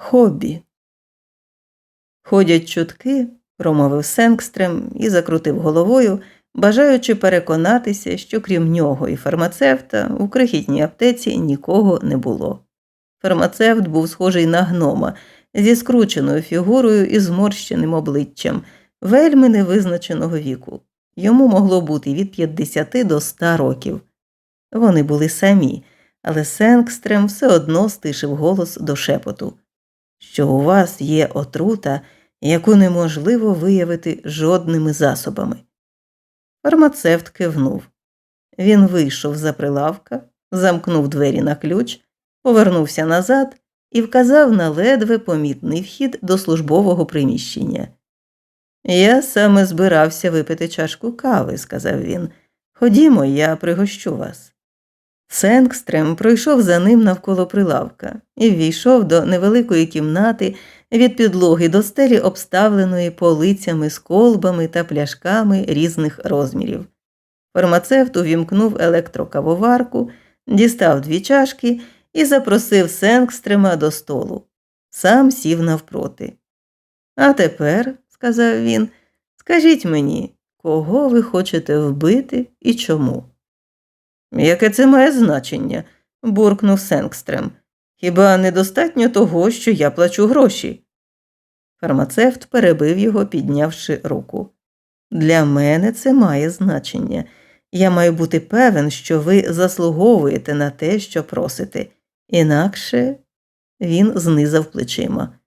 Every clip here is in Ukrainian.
Хобі. Ходять чутки, промовив Сенкстрем і закрутив головою, бажаючи переконатися, що крім нього і фармацевта у крихітній аптеці нікого не було. Фармацевт був схожий на гнома зі скрученою фігурою і зморщеним обличчям, вельми невизначеного віку. Йому могло бути від 50 до 100 років. Вони були самі, але Сенкстрем все одно стишив голос до шепоту, що у вас є отрута, яку неможливо виявити жодними засобами. Фармацевт кивнув. Він вийшов за прилавка, замкнув двері на ключ, повернувся назад і вказав на ледве помітний вхід до службового приміщення. Я саме збирався випити чашку кави, сказав він. Ходімо, я пригощу вас. Сенгстрем пройшов за ним навколо прилавка і ввійшов до невеликої кімнати від підлоги до стелі, обставленої полицями з колбами та пляшками різних розмірів. Фармацевт увімкнув електрокавоварку, дістав дві чашки і запросив Сенгстрема до столу. Сам сів навпроти. А тепер, сказав він, скажіть мені, кого ви хочете вбити і чому? Яке це має значення? буркнув Сенгстрем. Хіба недостатньо того, що я плачу гроші? Фармацевт перебив його, піднявши руку. Для мене це має значення. Я маю бути певен, що ви заслуговуєте на те, що просите. Інакше він знизав плечима.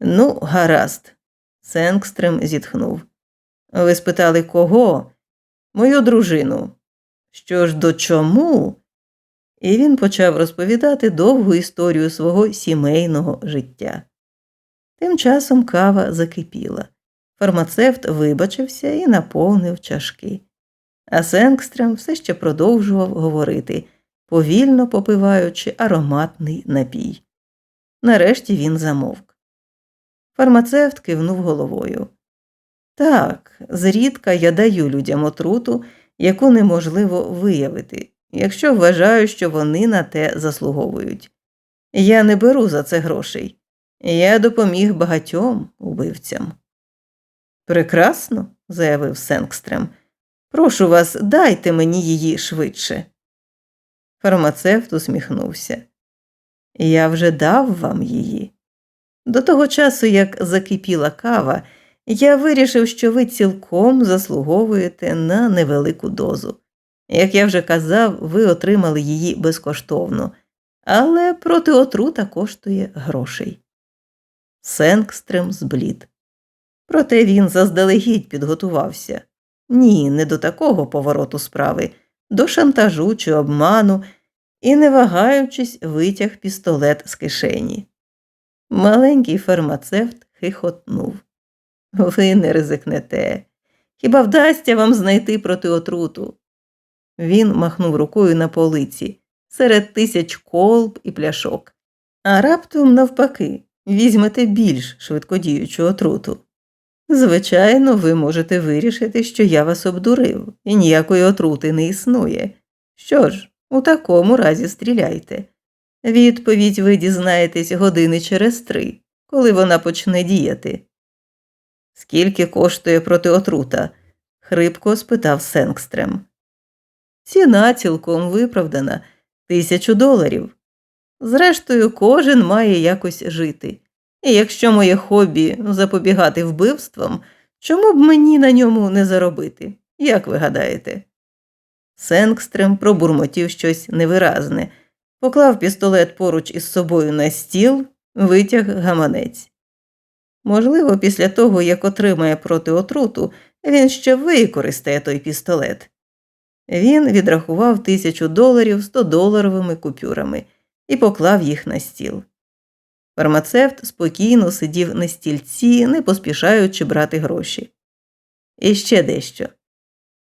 Ну, гаразд, Сенгстрем зітхнув. Ви спитали кого? Мою дружину. Що ж до чому? І він почав розповідати довгу історію свого сімейного життя. Тим часом кава закипіла. Фармацевт вибачився і наповнив чашки. А Сенгстрем все ще продовжував говорити, повільно попиваючи ароматний напій. Нарешті він замовк. Фармацевт кивнув головою. Так, зрідка я даю людям отруту, яку неможливо виявити, якщо вважаю, що вони на те заслуговують. Я не беру за це грошей. Я допоміг багатьом убивцям. Прекрасно, заявив Сенгстрем. Прошу вас, дайте мені її швидше. Фармацевт усміхнувся. Я вже дав вам її. До того часу, як закипіла кава, я вирішив, що ви цілком заслуговуєте на невелику дозу. Як я вже казав, ви отримали її безкоштовно, але проти отрута коштує грошей. Сенгстрем зблід. Проте він заздалегідь підготувався. Ні, не до такого повороту справи, до шантажу чи обману, і, не вагаючись, витяг пістолет з кишені. Маленький фармацевт хихотнув. Ви не ризикнете. Хіба вдасться вам знайти протиотруту? Він махнув рукою на полиці серед тисяч колб і пляшок. А раптом, навпаки, візьмете більш швидкодіючу отруту. Звичайно, ви можете вирішити, що я вас обдурив, і ніякої отрути не існує. Що ж, у такому разі стріляйте. Відповідь ви дізнаєтесь години через три, коли вона почне діяти. Скільки коштує протиотрута? хрипко спитав Сенгстрем. Ціна цілком виправдана тисячу доларів. Зрештою, кожен має якось жити. І якщо моє хобі запобігати вбивствам, чому б мені на ньому не заробити? Як ви гадаєте? Сенгстрем пробурмотів щось невиразне, поклав пістолет поруч із собою на стіл, витяг гаманець. Можливо, після того, як отримає протиотруту, він ще використає той пістолет. Він відрахував тисячу доларів 100 доларовими купюрами і поклав їх на стіл. Фармацевт спокійно сидів на стільці, не поспішаючи брати гроші. І ще дещо.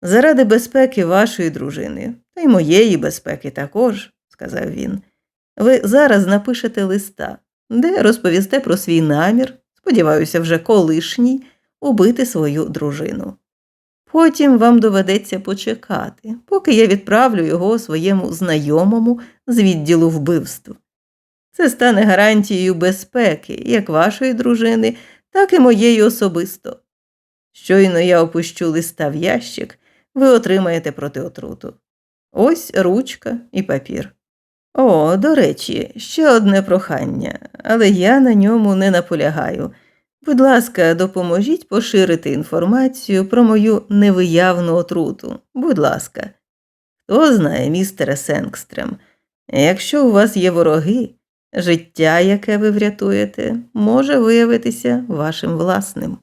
Заради безпеки вашої дружини, та й моєї безпеки також, сказав він, ви зараз напишете листа, де розповісте про свій намір, сподіваюся, вже колишній, убити свою дружину. Потім вам доведеться почекати, поки я відправлю його своєму знайомому з відділу вбивств. Це стане гарантією безпеки, як вашої дружини, так і моєї особисто. Щойно я опущу листа в ящик, ви отримаєте протиотруту. Ось ручка і папір. О, до речі, ще одне прохання, але я на ньому не наполягаю. Будь ласка, допоможіть поширити інформацію про мою невиявну отруту. Будь ласка. Хто знає, містере Сенгстрем, якщо у вас є вороги, життя, яке ви врятуєте, може виявитися вашим власним.